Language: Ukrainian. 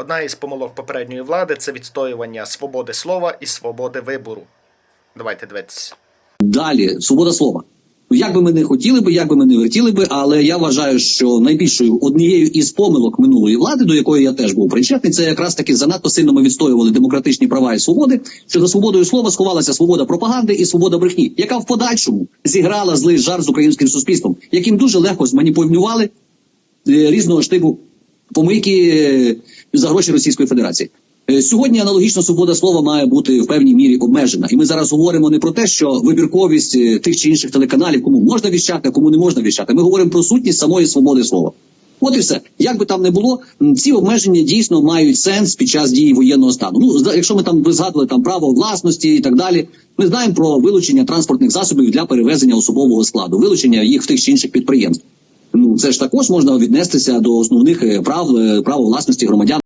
Одна із помилок попередньої влади це відстоювання свободи слова і свободи вибору. Давайте дивитися. Далі свобода слова. Як би ми не хотіли би, як би ми не вертіли би, але я вважаю, що найбільшою однією із помилок минулої влади, до якої я теж був причетний, це якраз таки занадто сильно ми відстоювали демократичні права і свободи. Що за свободою слова сховалася свобода пропаганди і свобода брехні, яка в подальшому зіграла злий жарт з українським суспільством, яким дуже легко зманіпулювали е, різного штибу помийки е, за гроші Російської Федерації. Е, Сьогодні аналогічно свобода слова має бути в певній мірі обмежена, і ми зараз говоримо не про те, що вибірковість е, тих чи інших телеканалів, кому можна віщати, а кому не можна віщати. Ми говоримо про сутність самої свободи слова. От і все. Як би там не було, ці обмеження дійсно мають сенс під час дії воєнного стану. Ну, якщо ми там згадували там право власності і так далі, ми знаємо про вилучення транспортних засобів для перевезення особового складу, вилучення їх в тих чи інших підприємств. Ну це ж також можна віднестися до основних е, прав право власності громадян.